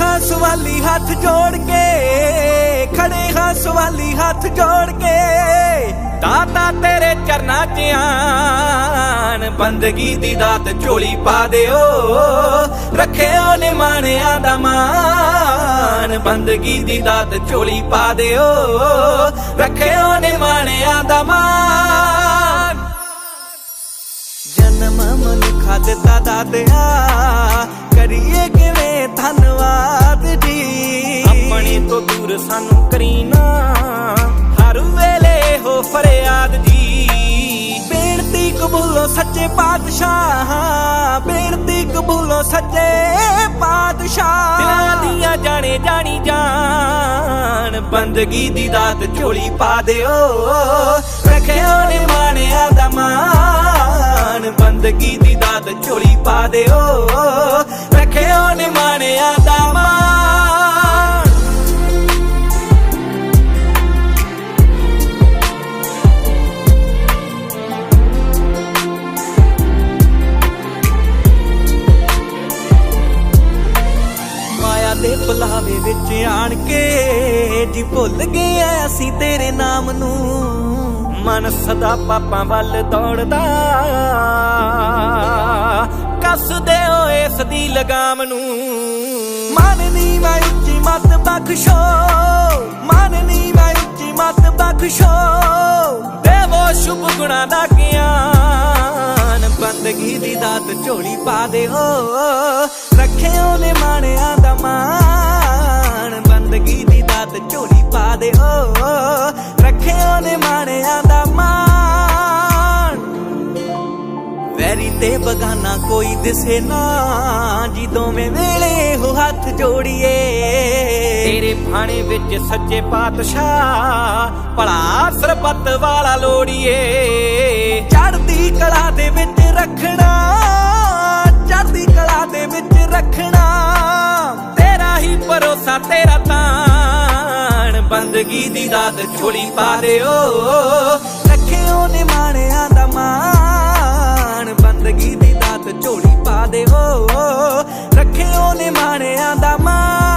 ਹਾਂ ਸਵਾਲੀ ਹੱਥ ਜੋੜ ਕੇ, ਖੜੇ ਹਾਂ ਸਵਾਲੀ ਹੱਥ ਜੋੜ ਕੇ। ਦਾਤਾ ਤੇਰੇ ਚਰਨਾਂ 'ਚ ਆਨ ਬੰਦਗੀ ਦੀ ਦਾਤ ਝੋਲੀ ਪਾ ਦਿਓ। ਰੱਖਿਓ ਨੇ ਮਾਣਿਆਂ ਦਾ ਮਾਨ ਬੰਦਗੀ ਦੀ ਦਾਤ ਝੋਲੀ ਪਾ ਦਿਓ। ਰੱਖਿਓ ਨੇ ਮਾਣਿਆਂ ਦਾ ਮਾਨ ਜਨਮ ਮਨੁੱਖਾ ਦਿੱਤਾ ਦਾਤਿਆ, ਕਰੀਏ ਕਿਵੇਂ ਸਾਨੂੰ ਕਰੀਨਾ ਹਰ ਵੇਲੇ ਹੋ ਫਰਿਆਦ ਜੀ। ਬੇਨਤੀ ਕਬੂਲੋ ਸੱਚੇ ਪਾਤਸ਼ਾਹ। ਬੇਨਤੀ ਕਬੂਲੋ ਸੱਚੇ ਪਾਤਸ਼ਾਹ। ਦਿਲਾਂ ਦੀਆਂ ਜਾਣੇ ਜਾਣੀ ਜਾਨ। ਬੰਦਗੀ ਦੀ ਦਾਤ ਝੋਲੀ ਪਾ ਦਿਓ। ਰੱਖਿਓ ਨੇ ਮਾਣਿਆ ਦਾ ਮਾਨ ਬੰਦਗੀ ਦੀ ਦਾਤ ਝੋਲੀ ਪਾ ਦਿਓ। ਮਾਇਆ ਬੁਲਾਵੇ ਵਿੱਚ ਆਣ ਕੇ ਜੀ ਭੁੱਲ ਗਏ ਅਸੀਂ ਤੇਰੇ ਨਾਮ ਨੂੰ। ਮਨ ਸਦਾ ਪਾਪਾਂ ਵੱਲ ਦੌੜਦਾ। ਕੱਸਦੇ ਓਏ ਇਸ ਦੀ ਲਗਾਮ ਨੂੰ। ਮਨ ਨੀ ਮੈਂ ਉੱਚੀ ਮਤ ਬਖਸ਼ੋ। ਮਨ ਨੀ ਮੈਂ ਉੱਚੀ ਮਤ ਬਖਸ਼ੋ। ਦੇਵੋ ਸ਼ੁਭ ਗੁਣਾ ਦਾ ਗਿਆਨ। ਬੰਦਗੀ ਦੀ ਦਾਤ ਝੋਲੀ ਪਾ ਦਿਓ ਰੱਖੇ ਨੇ ਮਾਣਿਆਂ ਦਾ ਮਾਣ, ਬੰਦਗੀ ਦੀ ਦਾਤ ਝੋਲੀ ਪਾ ਦਿਓ ਰੱਖੇ ਨੇ ਮਾਣਿਆਂ ਦਾ ਮਾਣ। ਵੈਰੀ ਤੇ ਬਗਾਨਾ ਕੋਈ ਦਿਸੇ ਨਾ, ਜੀ ਦੋਵੇਂ ਵੇਲੇ ਹੋ ਹੱਥ ਜੋੜੀਏ। ਤੇਰੇ ਭਾਣੇ ਵਿੱਚ ਸੱਚੇ ਪਾਤਸ਼ਾਹ, ਭਲਾ ਸਰਬੱਤ ਵਾਲਾ ਲੋੜੀਏ। ਚੜ੍ਹਦੀ ਕਲਾ ਦੇ ਵਿੱਚ ਭਰੋਸਾ ਤੇਰਾ ਤਾਣ। ਬੰਦਗੀ ਦੀ ਦਾਤ ਝੋਲੀ ਪਾ ਦਿਓ। ਰੱਖਿਓ ਨੇ ਮਾਣਿਆਂ ਦਾ ਮਾਣ। ਬੰਦਗੀ ਦੀ ਦਾਤ ਝੋਲੀ ਪਾ ਦਿਓ। ਰੱਖਿਓ ਨੇ ਮਾਣਿਆਂ ਦਾ ਮਾਣ।